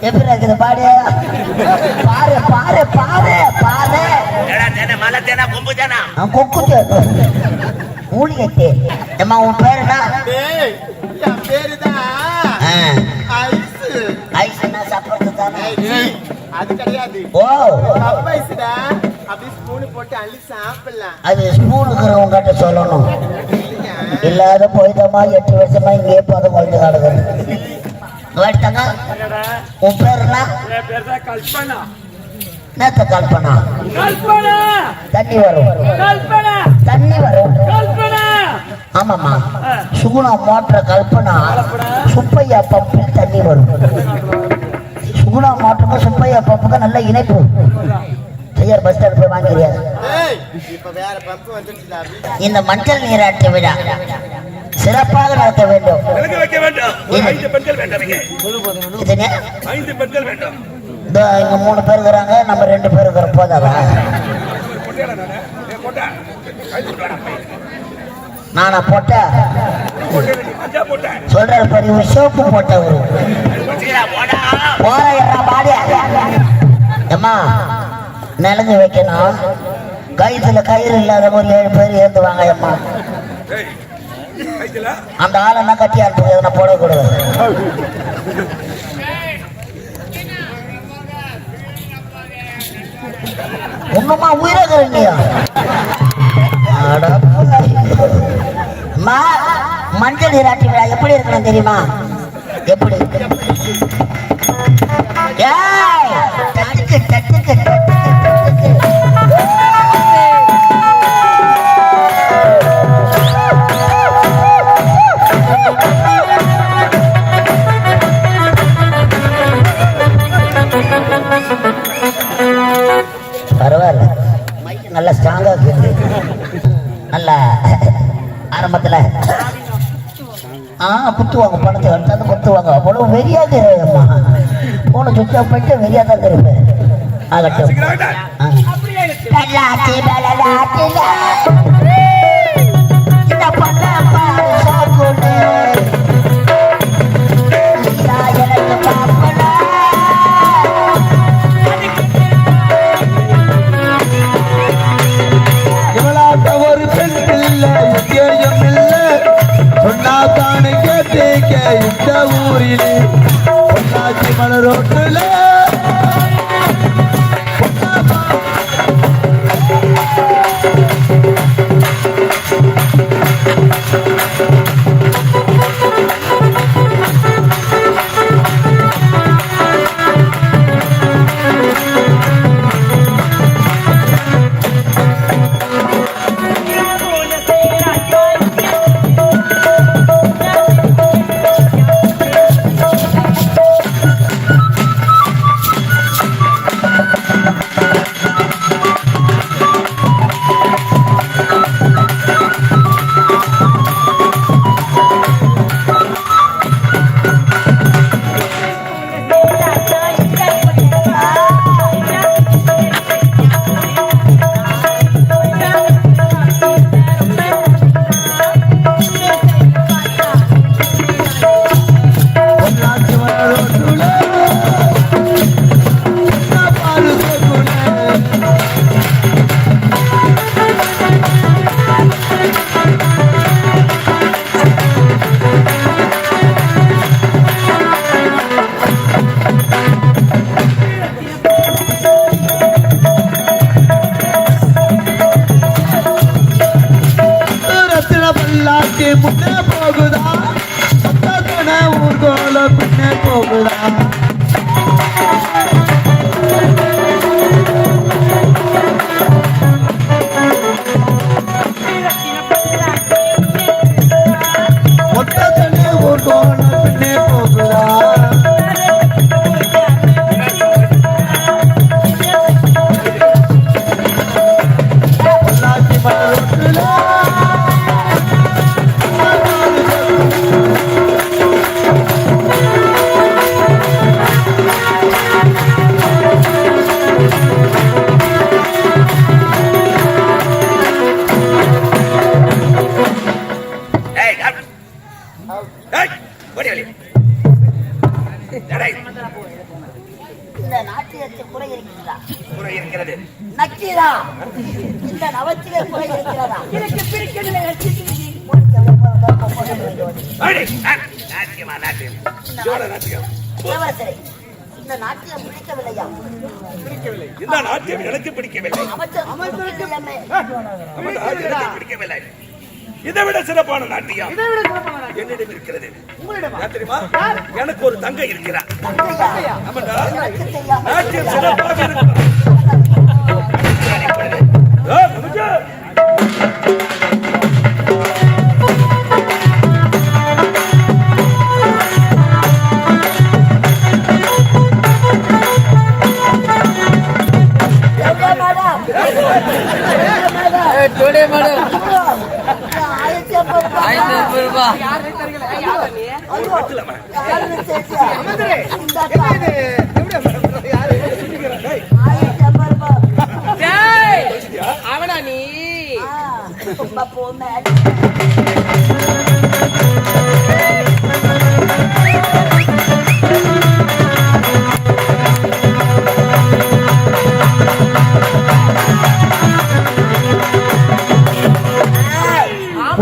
எப்படி இருக்குது பாடு பாரு பாரு பாரு பாரு மலை தேனா கொம்பு தேனா கொக்கு தேடும் மூலிகை உன் பேர் என்ன ஐஸ் ஐஸ் என்ன தானே அது கிடையாது ஓ கப் ஐஸ்டா ஸ்பூன் போட்டு அள்ளி சாப்பிடலாம் அது சொல்லணும் இல்லாத போயிட்டமா எட்டு வருஷமா இங்கே பதம் குழந்தை கிடக்குது போயிட்டாங்க உன் பேர் என்ன? என் பேர் தான் கல்பனா. நேத்த கல்பனா? தண்ணி வரும். தண்ணி வரும். ஆமாம்மா. சுகுணா மோட்டர் கல்பனா சுப்பையா பம்பில் தண்ணி வரும். சுகுணா மோட்டருக்கும் சுப்பையா பம்புக்கும் நல்ல இணைப்பு. செய்யார் பஸ் ஸ்டாண்ட் போய் வாங்கிறீங்க ஏய், இப்ப வேற பம்ப் வந்துருச்சுடா இந்த மஞ்சள் நீராட்டு விழா. சிறப்பாக நடத்த வேண்டும். விலங்கு வைக்க வேண்டும். ஒரு ஐந்து பெண்கள் வேண்டும் இங்கே. மூணு பேர் இருக்கிறாங்க நம்ம ரெண்டு பேர் இருக்கிறோம். போதாதா? நானு போட்ட? போட்ட சொல்றாரு பெரிய ஒரு சோப்பு போட்டவரு. வச்சுக்கிறா போடா. போற என்ன பாடி அம்மா நலங்கு வைக்கணும். கயிற்றுல கயிறு இல்லாத ஒரு ஏழு பேர் ஏந்துவாங்க அம்மா. அந்த ஆளெல்லாம் கட்டி அனுப்புங்க எதனா போடக்கூடாது ஒண்ணுமா உயிரீங்க அம்மா மஞ்சள் நீராட்டி விழா எப்படி இருக்கணும் தெரியுமா? எப்படி? நல்லா ஸ்ட்ராங்கா இருக்குது நல்லா ஆரம்பத்துல ஆ குத்துவாங்க பணத்தை எடுத்தாந்து குத்துவாங்க. அவ்வளவு வெறியாக அம்மா. போன சுத்தா போயிட்டு வெறியாக தான் இருப்பேன் ஆகட்டும். ஆ. பொன்னாச்சி இந்த நாட்டியம் பிடிக்கவில்லையா பிடிக்கவில்லை இந்த நாட்டியம் எனக்கு பிடிக்கவில்லை. அமைச்சர் பிடிக்கவில்லை இதை விட சிறப்பான நாட்டியம் என்னிடம் இருக்கிறது. தெரியுமா? எனக்கு ஒரு தங்கை இருக்கிறார். நாட்டியம் சிறப்பாக இருக்கிறார்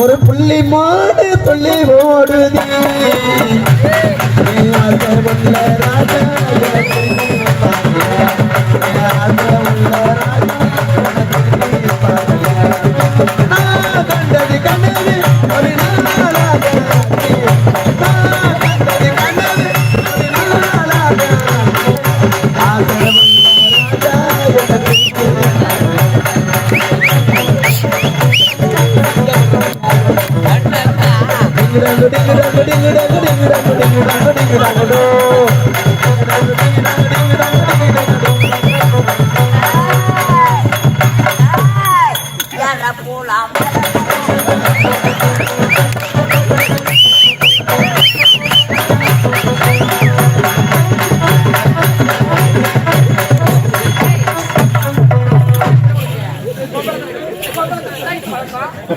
ஒரு புள்ளி மாடு துள்ளி ஓடுதே.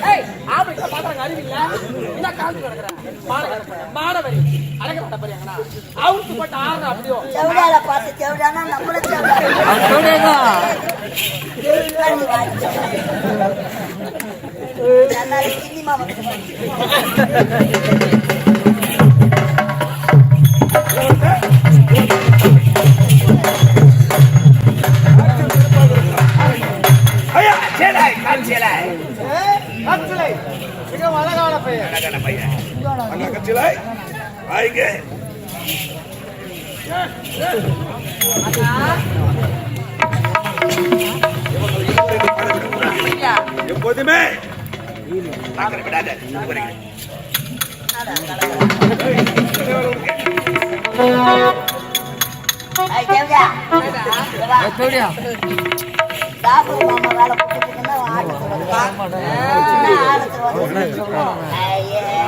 Hey! அறிவில்ல. என்ன காலத்து கிடக்குறேன் மாடவரி. அழக மாட்டப்பறியாங்கண்ணா அவருக்கு போட்ட ஆறு அப்படியோ? செவிடால பார்த்து செவிடானா நம்மள செவிடா Thank you. ஆயிங்க எப்போதுமே விடாத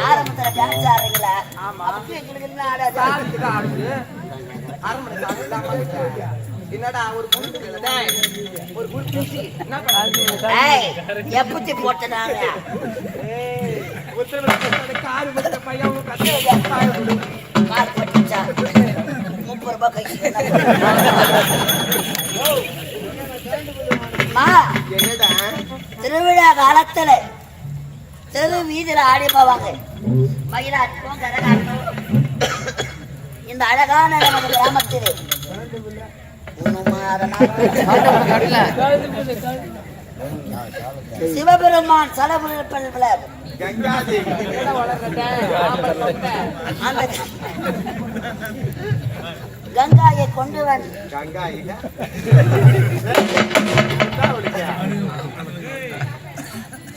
ஆரம்பத்துல டான்ஸ் ஆடுறீங்களா என்னடா ஒரு எப்படி போட்டனாங்க காரு பையன் கார் போட்டுச்சா? முப்பது ரூபாய் கை அம்மா திருவிழா காலத்துல திருவி வீதியில ஆடி போவாங்க. மயிலாட்டம் கரகாட்டம். இந்த அழகான நமது கிராமத்தில். சிவபெருமான் சலபுரிப்பல்ல அந்த கங்காயை கொண்டு வந்து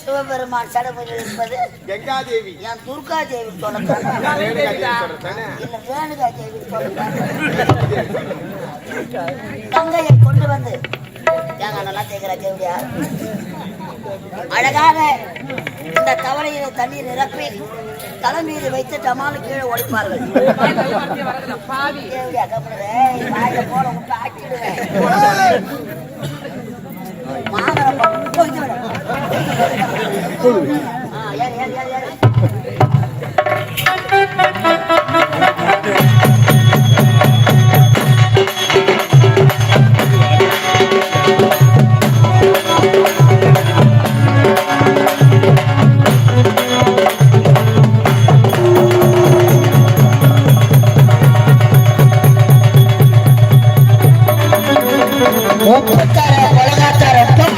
சிவபெருமான் சடபதி இருப்பது கங்கா தேவி என் துர்கா தேவி சொல்லத்தான் இல்ல வேணுகா தேவி கங்கையை கொண்டு வந்து தேங்காய் நல்லா தேய்க்கிறா தேவியா அழகாக இந்த தவளையில தண்ணீர் நிரப்பி தலை மீது வைத்து டமாலு கீழே உடைப்பார்கள் மாதம் முப்பத்தார மிளகாத்த ரத்தம்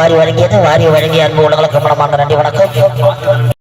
வாரி வழங்கியது. வாரி வழங்கிய அன்பு உலகளுக்கு மனமார்ந்த நன்றி வணக்கம்.